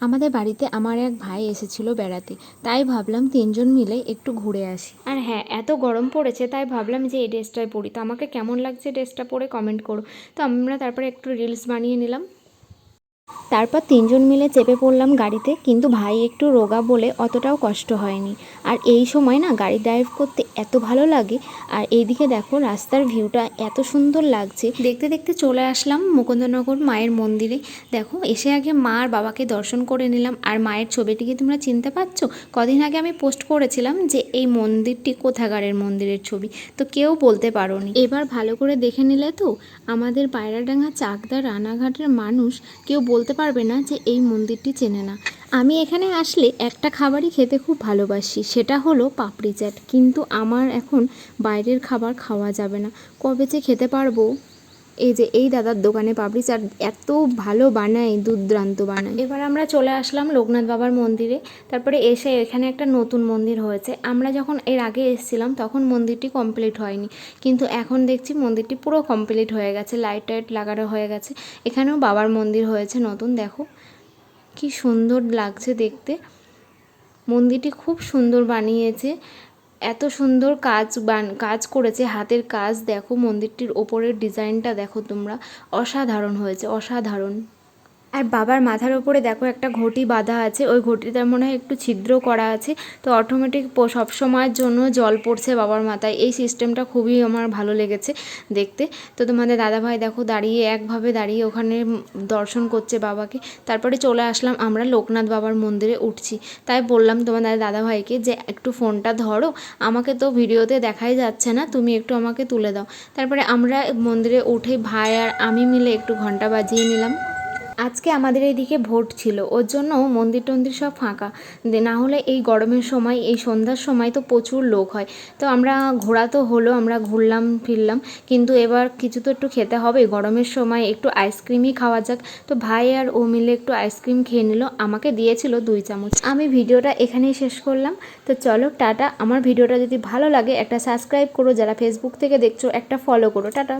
আমাদের বাড়িতে আমার এক ভাই এসেছিল বেড়াতে, তাই ভাবলাম তিনজন মিলে একটু ঘুরে আসি। আর হ্যাঁ এত গরম পড়েছে, তাই ভাবলাম যে এই ড্রেসটাই পড়ি তো আমাকে কেমন লাগছে ড্রেসটা পরে কমেন্ট করো। তো আমরা তারপরে একটু রিলস বানিয়ে নিলাম। তারপর তিনজন মিলে চেপে পড়লাম গাড়িতে, কিন্তু ভাই একটু রোগা বলে অতটাও কষ্ট হয়নি। আর এই সময় না গাড়ি ড্রাইভ করতে এত ভালো লাগে, আর এইদিকে দেখো রাস্তার ভিউটা এত সুন্দর লাগছে। দেখতে দেখতে চলে আসলাম মুকুন্দনগর মায়ের মন্দিরে। দেখো, এসে আগে মা আর বাবাকে দর্শন করে নিলাম। আর মায়ের ছবিটিকে তোমরা চিনতে পারছ? কদিন আগে আমি পোস্ট করেছিলাম যে এই মন্দিরটি কোথাগারের মন্দিরের ছবি। তো কেউ বলতে পারোনি। এবার ভালো করে দেখে নিলে তো, আমাদের পায়রাডাঙ্গা চাকদা রানাঘাটের মানুষ কেউ বলতে পারবে না যে এই মন্দিরটি চেনে না। আমি এখানে আসলে একটা খাবারই খেতে খুব ভালোবাসি, সেটা হলো পাপড়ি চাট। কিন্তু আমার এখন বাইরের খাবার খাওয়া যাবে না। কবে যে খেতে পারব? এই যে এই দাদার দোকানে পাপড়ি চাট এত ভালো বানায়, দুর্দান্ত বানায়। এবার আমরা চলে আসলাম লোকনাথ বাবার মন্দিরে। তারপরে এসে এখানে একটা নতুন মন্দির হয়েছে। আমরা যখন এর আগে এসেছিলাম, তখন মন্দিরটি কমপ্লিট হয়নি। কিন্তু এখন দেখছি মন্দিরটি পুরো কমপ্লিট হয়ে গেছে লাইট টাইট লাগানো হয়ে গেছে। এখানেও বাবার মন্দির হয়েছে নতুন, দেখো। কি সুন্দর লাগছে দেখতে। মন্দিরটি খুব সুন্দর বানিয়েছে। এত সুন্দর কাজ বান, কাজ করেছে, হাতের কাজ, দেখো মন্দিরটির ওপরের ডিজাইনটা দেখো তোমরা। অসাধারণ হয়েছে, অসাধারণ। আর বাবার মাথার ওপরে দেখো একটা ঘটি বাঁধা আছে, ওই ঘটিটার মনে হয় একটু ছিদ্র করা আছে, তো অটোমেটিক সবসময়ের জন্য জল পড়ছে বাবার মাথায়। এই সিস্টেমটা খুবই আমার ভালো লেগেছে দেখতে। তো তোমাদের দাদাভাই দেখো দাঁড়িয়ে একভাবে দাঁড়িয়ে ওখানে দর্শন করছে বাবাকে। তারপরে চলে আসলাম, আমরা লোকনাথ বাবার মন্দিরে উঠছি। তাই বললাম তোমাদের দাদাভাইকে যে, একটু ফোনটা ধরো, আমাকে তো ভিডিওতে দেখাই যাচ্ছে না, তুমি একটু আমাকে তুলে দাও। তারপরে আমরা মন্দিরে উঠে ভাই আর আমি মিলে একটু ঘণ্টা বাজিয়ে নিলাম। আজকে আমাদের এইদিকে ভোট ছিল, ওর জন্য মন্দির টন্দির সব ফাঁকা। না হলে এই গরমের সময়, এই সন্ধ্যার সময় তো প্রচুর লোক হয়। তো আমরা ঘোরা তো হলো, আমরা ঘুরলাম, ফিরলাম, কিন্তু এবার কিছু তো একটু খেতে হবে। গরমের সময় একটু আইসক্রিমই খাওয়া যাক। তো ভাই আর ও মিলে একটু আইসক্রিম খেয়ে নিল, আমাকে দিয়েছিল দুই চামচ। আমি ভিডিওটা এখানেই শেষ করলাম। তো চলো, টাটা। আমার ভিডিওটা যদি ভালো লাগে, একটা সাবস্ক্রাইব করো। যারা ফেসবুক থেকে দেখছ, একটা ফলো করো। টাটা।